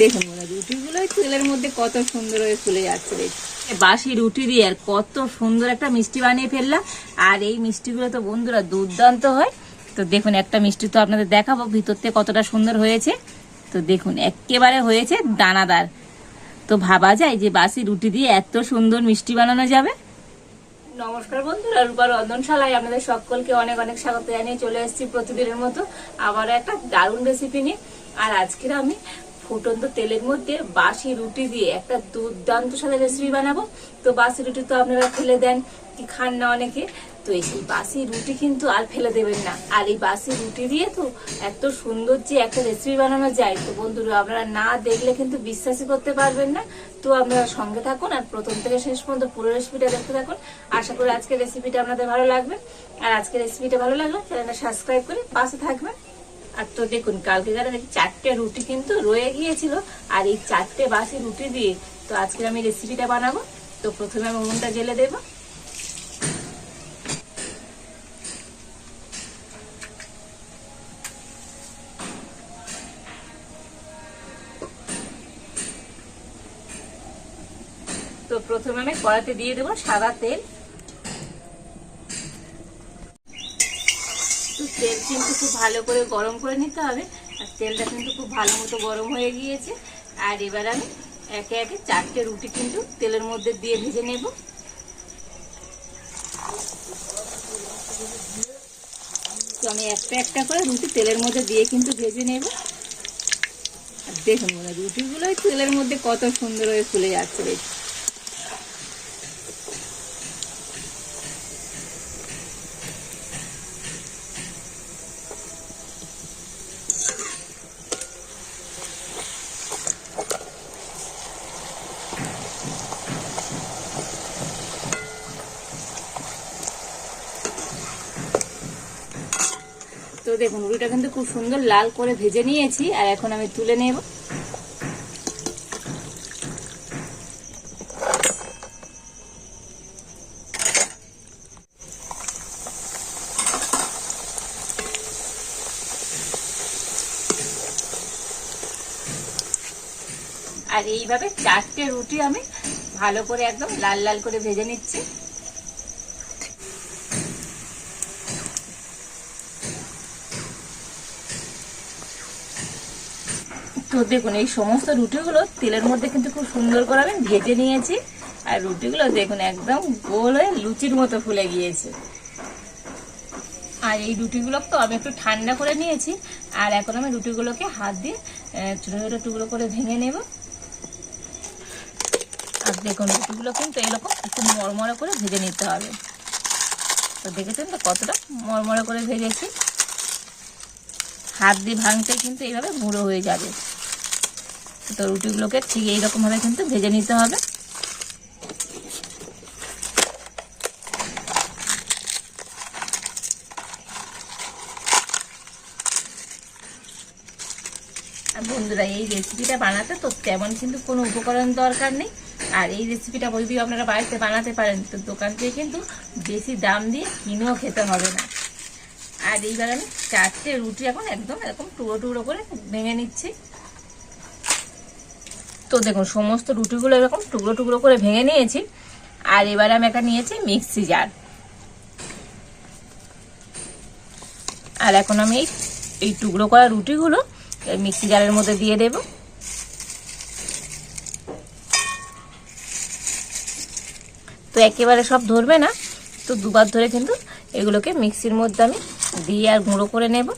দেখুন মনে রুটিগুলো তেলের মধ্যে কত সুন্দর হয়ে ফুলে যাচ্ছে দেখুন। বাসি রুটি দিয়ে আর কত সুন্দর একটা মিষ্টি বানিয়ে ফেললাম। আর এই মিষ্টিগুলো তো বন্ধুরা দুর্দান্ত হয়। তো দেখুন একটা মিষ্টি তো আপনাদের দেখাবো ভিতর থেকে কতটা সুন্দর হয়েছে। তো দেখুন একেবারে হয়েছে দানাদার। তো ভাবা যায় যে বাসি রুটি দিয়ে এত সুন্দর মিষ্টি বানানো যাবে। নমস্কার বন্ধুরা রূপার রন্ধনশালায় আপনাদের সকলকে অনেক অনেক স্বাগত জানিয়ে চলে এসেছি প্রতিদিনের মতো আবারও একটা দারুণ রেসিপি নিয়ে। আর আজকের আমি ফুটন্ত তেলের মধ্যে বাসি রুটি দিয়ে একটা দুর্দান্ত সাথে রেসিপি বানাবো। তো বাসি রুটি তো আপনারা ফেলে দেন, কি খান না অনেকে। তো এই বাসি রুটি কিন্তু আর ফেলে দেবেন না। আর এই বাসি রুটি দিয়ে তো এত সুন্দর যে একটা রেসিপি বানানো যায়, তো বন্ধুরা আপনারা না দেখলে কিন্তু বিশ্বাসই করতে পারবেন না। তো আপনারা সঙ্গে থাকুন আর প্রথম থেকে শেষ পর্যন্ত পুরো রেসিপিটা দেখতে থাকুন। আশা করি আজকের রেসিপিটা আপনাদের ভালো লাগবে। আর আজকের রেসিপিটা ভালো লাগলে চ্যানেলটা সাবস্ক্রাইব করে পাশে থাকবেন। আর তো দেখুন, কালকে যারা দেখি চারটে রুটি কিন্তু রয়ে গিয়েছিল, আর এই চারটে বাসি রুটি দিয়ে তো আজকে আমি রেসিপিটা বানাবো। তো প্রথমে আমি উনুনটা জেলে দেবো। তো প্রথমে আমি কড়াতে দিয়ে দেবো সাদা তেল। তেল কিন্তু খুব ভালো করে গরম করে নিতে হবে। আর তেলটা কিন্তু খুব ভালো মতো গরম হয়ে গিয়েছে। আর এবার আমি একে একে চারটে রুটি কিন্তু তেলের মধ্যে দিয়ে ভেজে নেব। তো আমি একটা একটা করে রুটি তেলের মধ্যে দিয়ে কিন্তু ভেজে নেব। দেখুন রুটিগুলোই তেলের মধ্যে কত সুন্দর হয়ে ফুলে যাচ্ছে, দেখুন। দেখুন রুটিটা কিন্তু খুব সুন্দর লাল করে ভেজে নিয়েছি, আর এখন আমি তুলে নেব। আর এইভাবে চারটে রুটি আমি ভালো করে একদম লাল লাল করে ভেজে নিচ্ছি। তো দেখুন, এই সমস্ত রুটিগুলো তেলের মধ্যে কিন্তু খুব সুন্দর করে আমি ভেজে নিয়েছি। আর রুটিগুলো দেখুন, একদম গোল হয়ে লুচির মতো ফুলে গিয়েছে। আর এই রুটিগুলো তো আমি একটু ঠান্ডা করে নিয়েছি। আর এখন আমি রুটিগুলোকে হাত দিয়ে ছোটো ছোটো টুকরো করে ভেঙে নেব। আর দেখুন, রুটিগুলো কিন্তু এরকম একটু মরমরে করে ভেজে নিতে হবে। তো দেখেছেন তো কতটা মরমরে করে ভেজেছি? হাত দিয়ে ভাঙতে কিন্তু এইভাবে গুঁড়ো হয়ে যাবে। তো রুটিগুলোকে ঠিক এইরকমভাবে কিন্তু ভেজে নিতে হবে। বন্ধুরা, এই রেসিপিটা বানাতে তো তেমন কিন্তু কোনো উপকরণ দরকার নেই। আর এই রেসিপিটা যদি আপনারা বাড়িতে বানাতে পারেন, তো দোকান থেকে কিন্তু বেশি দাম দিয়ে কিনেও খেতে হবে না। আর এইবার আমি চারটে রুটি এখন একদম এরকম টুকরো টুকরো করে ভেঙে নিচ্ছি। তো দেখুন, সমস্ত রুটিগুলো এরকম টুকরো টুকরো করে ভেঙে নিয়েছি। আর এবার আমি একটা নিয়েছি মিক্সি জার। আর এখন আমি এই- টুকরো করা রুটিগুলো মিক্সি জারের মধ্যে দিয়ে দেব। তো একেবারে সব ধরবে না, তো দুবার ধরে কিন্তু এগুলোকে মিক্সির মধ্যে আমি দিয়ে আর গুঁড়ো করে নেব।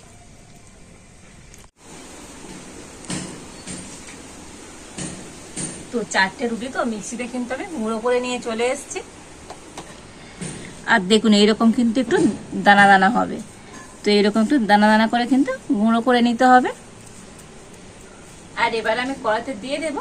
তো চারটে রুটি তো মিক্সিতে কিন্তু আমি গুঁড়ো করে নিয়ে চলে এসেছি। আর দেখুন, এইরকম কিন্তু একটু দানা দানা হবে। তো এইরকম একটু দানা দানা করে কিন্তু গুঁড়ো করে নিতে হবে। আর এবার আমি কড়াতে দিয়ে দেব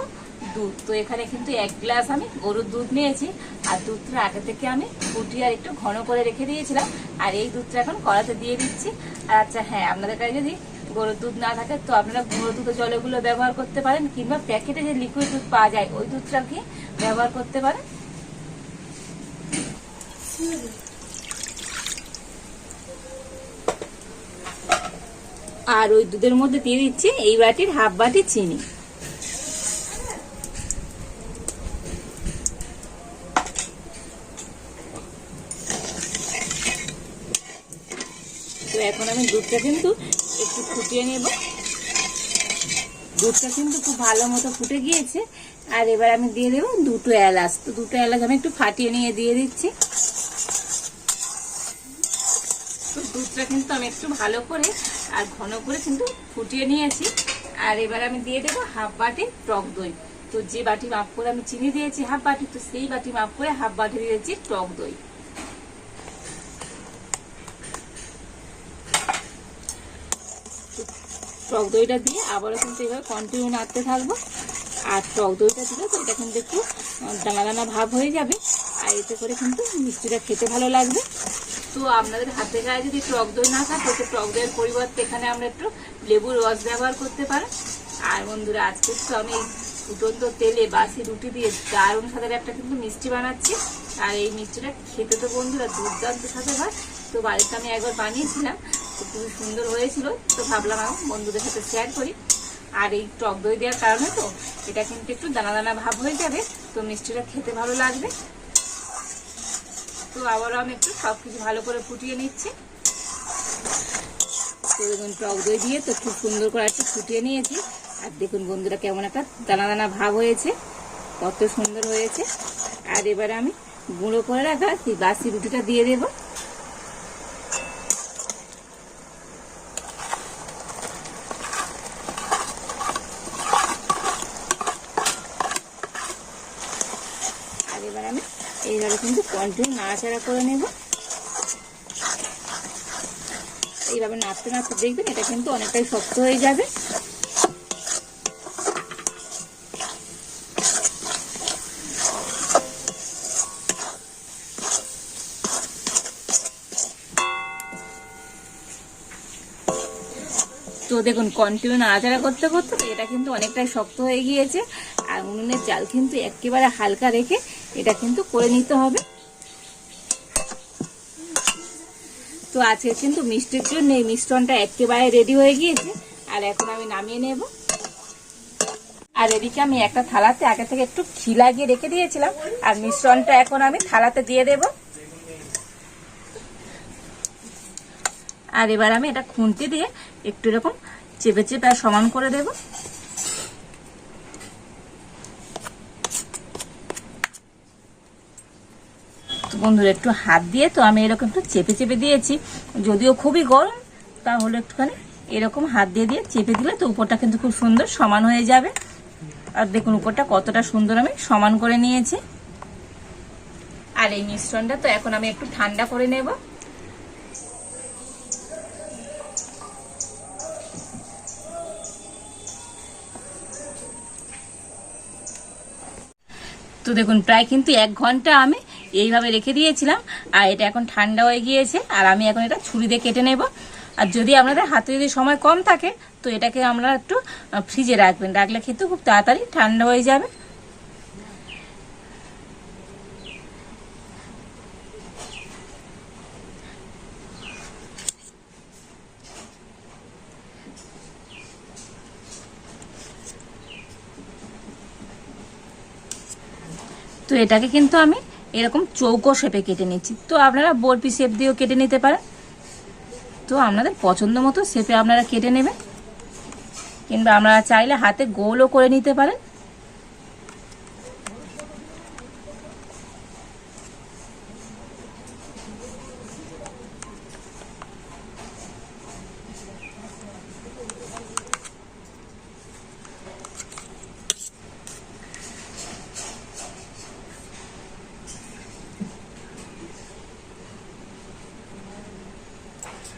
দুধ। তো এখানে কিন্তু এক গ্লাস আমি গরুর দুধ নিয়েছি। আর দুধটা আগে থেকে আমি ফুটিয়ে আর একটু ঘন করে রেখে দিয়েছিলাম। আর এই দুধটা এখন কড়াতে দিয়ে দিচ্ছি। আর আচ্ছা হ্যাঁ আপনাদের কাছে যদি গরুর দুধ না থাকে, তো আপনারা গুঁড়ো দুধের জলগুলো ব্যবহার করতে পারেন, কিংবা প্যাকেটে যে লিকুইড দুধ পাওয়া যায়, ওই দুধটা কি ব্যবহার করতে পারেন। আর ওই দুধের মধ্যে দিয়ে দিচ্ছি এই বাটির হাফ বাটি চিনি। তো এখন আমি দুধটা কিন্তু একটু ফুটিয়ে নেব। দুধটা কিন্তু খুব ভালো মতো ফুটে গিয়েছে। আর এবার আমি দিয়ে দেবো দুটো এলাচ। তো দুটো এলাচ আমি একটু ফাটিয়ে নিয়ে দিয়ে দিচ্ছি। তো দুধটা কিন্তু আমি একটু ভালো করে আর ঘন করে কিন্তু ফুটিয়ে নিয়েছি। আর এবার আমি দিয়ে দেবো হাফ বাটি টক দই। তো যে বাটি মাপ করে আমি চিনি দিয়েছি হাফ বাটি, তো সেই বাটি মাপ করে হাফ বাটি দিয়েছি টক দই। টক দইটা দিয়ে আবারও কিন্তু এবার কন্টিনিউ নাড়তে থাকব। আর টক দইটা দিলে তো এটা কিন্তু একটু দানা দানা ভাব হয়ে যাবে। আর এতে করে কিন্তু মিষ্টিটা খেতে ভালো লাগবে। তো আপনাদের হাতে গায়ে যদি টক দই না থাকে, তো টক দইয়ের পরিবর্তে এখানে আমরা একটু লেবুর রস ব্যবহার করতে পারেন। আর বন্ধুরা, আজকে তো আমি ফুটন্ত তেলে বাসি রুটি দিয়ে দারুণ স্বাদের একটা কিন্তু মিষ্টি বানাচ্ছি। আর এই মিষ্টিটা খেতে তো বন্ধুরা দুর্দান্ত স্বাদে হয়। তো বাড়িতে আমি একবার বানিয়েছিলাম। তো খুবই সুন্দর হয়েছিল। তো ভাবলাম আমি বন্ধুদের সাথে শেয়ার করি। আর এই টক দই দেওয়ার কারণে তো এটা কিন্তু একটু দানা দানা ভাব হয়ে যাবে, তো মিষ্টিটা খেতে ভালো লাগবে। তো আবারও আমি একটু সব কিছু ভালো করে ফুটিয়ে নিচ্ছি। তো দেখুন, টক দই দিয়ে তো খুব সুন্দর করে একটু ফুটিয়ে নিয়েছি। আর দেখুন বন্ধুরা কেমন একটা দানা দানা ভাব হয়েছে, কত সুন্দর হয়েছে। আর এবারে আমি গুঁড়ো করে রাখা বাসি রুটিটা দিয়ে দেবো আর এবার আমি এইভাবে কিন্তু কন্টিনিউ নাড়াচাড়া করে নেব। এইভাবে নাড়তে নাড়তে দেখবেন এটা কিন্তু অনেকটাই শক্ত হয়ে যাবে। তো দেখুন কন্টিনিউ নাড়াচাড়া করতে করতে এটা কিন্তু অনেকটাই শক্ত হয়ে গিয়েছে। আর উনুনের চাল কিন্তু একেবারে হালকা রেখে এটা কিন্তু করে নিতে হবে। তো আজকে কিন্তু মিষ্টির জন্য এই মিশ্রণটা একেবারে রেডি হয়ে গিয়েছে। আর এখন আমি নামিয়ে নেব। আর এদিকে আমি একটা থালাতে আগে থেকে একটু ঘি লাগিয়ে রেখে দিয়েছিলাম। আর মিশ্রণটা এখন আমি থালাতে দিয়ে দেব। আর এবার আমি এটা খুন্তি দিয়ে একটু এরকম চেপে চেপে সমান করে দেবো। বন্ধুরা, একটু হাত দিয়ে তো আমি এরকম একটু চেপে চেপে দিয়েছি। যদিও খুবই গরম, তাহলে একটুখানি এরকম হাত দিয়ে দিয়ে চেপে দিলে তো উপরটা কিন্তু খুব সুন্দর সমান হয়ে যাবে। আর দেখুন, উপরটা কতটা সুন্দর আমি সমান করে নিয়েছি। আর এই মিশ্রণটা তো এখন আমি একটু ঠান্ডা করে নেব। তো দেখুন, প্রায় কিন্তু এক ঘণ্টা আমি এইভাবে রেখে দিয়েছিলাম, আর এটা এখন ঠান্ডা হয়ে গিয়েছে, আর আমি এখন এটা ছুরি দিয়ে কেটে নেব। আর যদি আপনাদের হাতে যদি সময় কম থাকে, তো এটাকে আমরা একটু ফ্রিজে রাখবেন। রাখলে খেতে খুব তাড়াতাড়ি ঠান্ডা হয়ে যাবে। তো এটাকে কিন্তু আমি এরকম চৌকো শেপে কেটে নিচ্ছি। তো আপনারা বরফি শেপ দিয়েও কেটে নিতে পারেন। তো আপনাদের পছন্দ মতো শেপে আপনারা কেটে নেবেন। কিংবা আপনারা চাইলে হাতে গোলও করে নিতে পারেন।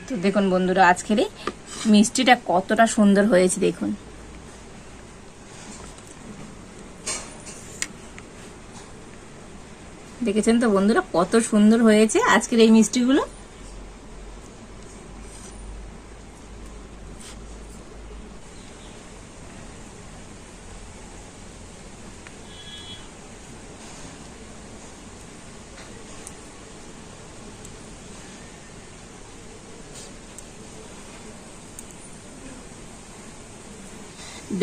তো দেখুন বন্ধুরা, আজকের এই মিষ্টিটা কতটা সুন্দর হয়েছে দেখুন। দেখেছেন তো বন্ধুরা, কত সুন্দর হয়েছে আজকের এই মিষ্টিগুলো?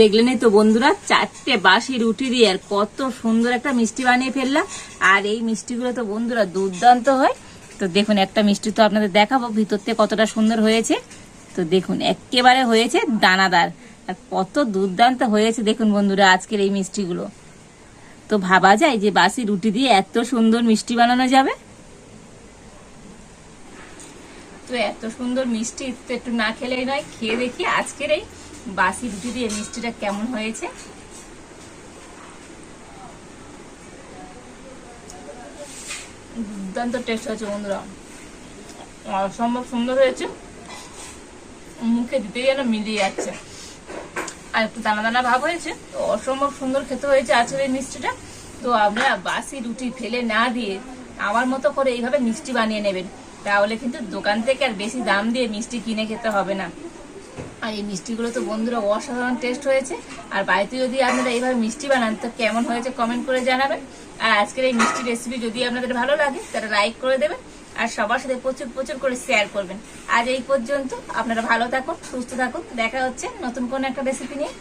দেখলেনই তো বন্ধুরা, চারটে বাসি রুটি দিয়ে আর কত সুন্দর একটা মিষ্টি বানিয়ে ফেললাম। আর এই মিষ্টিগুলো তো বন্ধুরা দুর্দান্ত হয়। তো দেখুন, একটা মিষ্টি তো আপনাদের দেখাবো ভিতর থেকে কতটা সুন্দর হয়েছে। তো দেখুন, একেবারে হয়েছে দানাদার। আর কত দুর্দান্ত হয়েছে দেখুন বন্ধুরা আজকের এই মিষ্টিগুলো। তো ভাবা যায় যে বাসি রুটি দিয়ে এত সুন্দর মিষ্টি বানানো যাবে। তো এত সুন্দর মিষ্টি তো একটু না খেলেই নয়, খেয়ে দেখি আজকের এই বাসি রুটি দিয়ে মিষ্টিটা কেমন হয়েছে? দুর্দান্ত টেস্ট হয়েছে বন্ধুরা। অসম্ভব সুন্দর হয়েছে। মুখে দিতে যেন মিলিয়ে যাচ্ছে। আর একটু দানা দানা ভাব হয়েছে। তো অসম্ভব সুন্দর খেতে হয়েছে আজকের এই মিষ্টিটা। তো আপনারা বাসি রুটি ফেলে না দিয়ে আমার মতো করে এইভাবে মিষ্টি বানিয়ে নেবেন। তাহলে কিন্তু দোকান থেকে আর বেশি দাম দিয়ে মিষ্টি কিনে খেতে হবে না। আর এই মিষ্টিগুলো তো বন্ধুরা অসাধারণ টেস্ট হয়েছে। আর বাড়িতে যদি আপনারা এইভাবে মিষ্টি বানান, তো কেমন হয়েছে কমেন্ট করে জানাবেন। আর আজকের এই মিষ্টি রেসিপি যদি আপনাদের ভালো লাগে, তাহলে লাইক করে দেবেন। আর সবার সাথে প্রচুর প্রচুর করে শেয়ার করবেন। আজ এই পর্যন্ত, আপনারা ভালো থাকুন, সুস্থ থাকুন। দেখা হচ্ছে নতুন কোনো একটা রেসিপি নিয়ে।